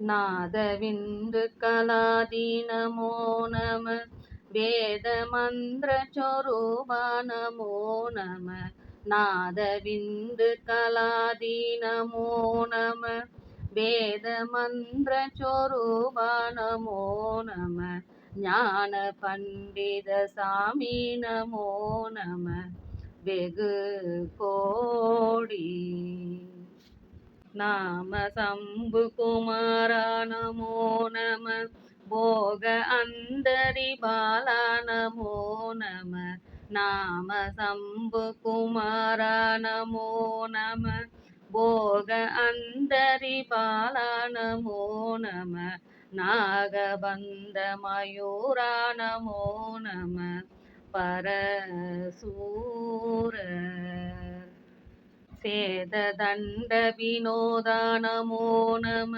நாதவிந்து கலாதீனமோ நம வேத மந்திர சொரூபா நமோ நம நாதவிந்து கலாதீனமோ நம வேத மந்திர சொரூபா நமோ நம ஞான பண்டித சாமி நமோ நம வெகு கோடி நாம சம்பு குமாரா நமோ நம. போக அந்தரி பாலா நமோ நம. நாம சம்பு குமாரா நமோ நம. போக அந்தரி பாலா நமோ நம. நாகபந்த மயூரா நமோ நம. பரசூர. சேததண்ட வினோதா நமோ நம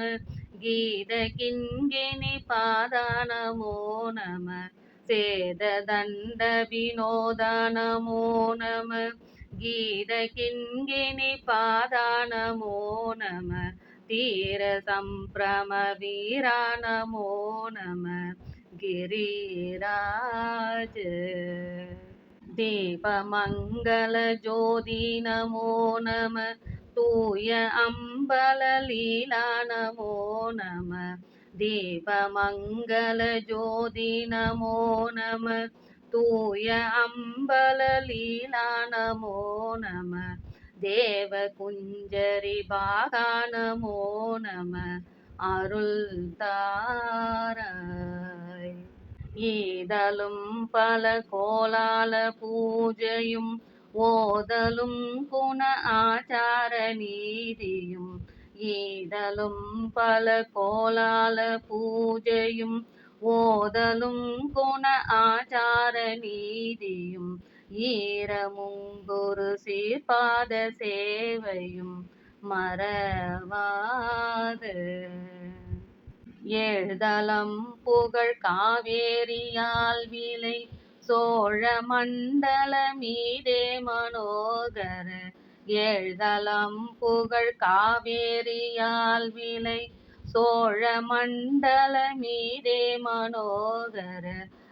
கீத கிங்கிணி பாதா நமோ நம சேததண்ட வினோதா நமோ நம கீத கிங்கிணி பாதா நமோ தேவமங்கள ஜோதி நமோ நம. தூய அம்பல லீலா நமோ நம. தேவமங்கள ஜோதி நமோ நம. தூய அம்பல லீலா நமோ நம. தேவ குஞ்சரி பாகா நமோ நம. அருள் தாராய். ஈதலும் பல கோலால பூஜையும் ஓதலும் குண ஆச்சார நீதியும். ஈதலும் பல கோலால பூஜையும் ஓதலும் குண ஆச்சார நீதியும். ஈரமுங்குரு சீர்பாத சேவையும் மறவாது. எழுதலம் புகழ் காவேரியால் விலை சோழ மண்டல மீதே மனோகர எழுதலம் புகழ் காவேரியால் விலை சோழ மண்டல மீதே மனோகர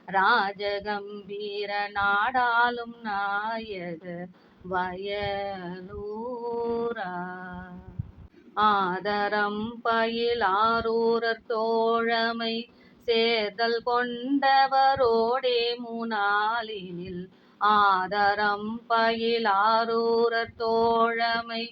ராஜகம்பீர நாடாலும் நாயக வயலூரா. ஆதரம் பயில் ஆரூரர் தோழமை சேர்தல் கொண்டவரோடே முனாலினில் ஆதரம் பயில் ஆரூரர் தோழமை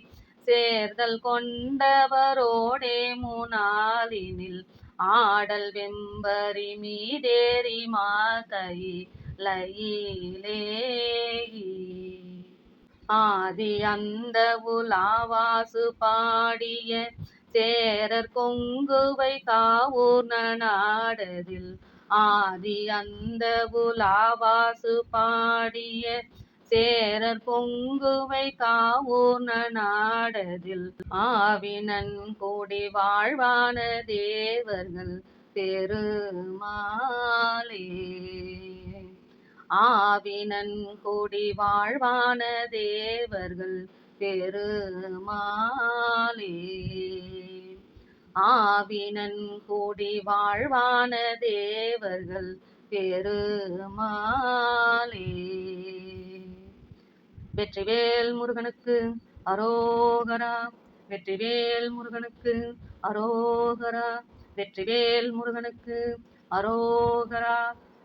சேர்தல் கொண்டவரோடே முனாலினில் ஆடல் வெம்பரி மீதேறி மாதையிலே ஆதி அந்த உலாவாசு பாடிய சேரர் கொங்குவை காவூர் நாடதில் ஆதி அந்த உலாவாசு பாடிய சேரர் பொங்குவை காவூர் நாடதில் ஆவினன் கூடி வாழ்வான தேவர்கள் பெருமாளே. ஆவினன் கூடி வாழ்வான தேவர்கள் பெருமாளே. ஆவினன் கூடி வாழ்வான தேவர்கள் பெருமாளே. வெற்றிவேல் முருகனுக்கு அரோகரா வெற்றிவேல் முருகனுக்கு அரோகரா வெற்றிவேல் முருகனுக்கு அரோகரா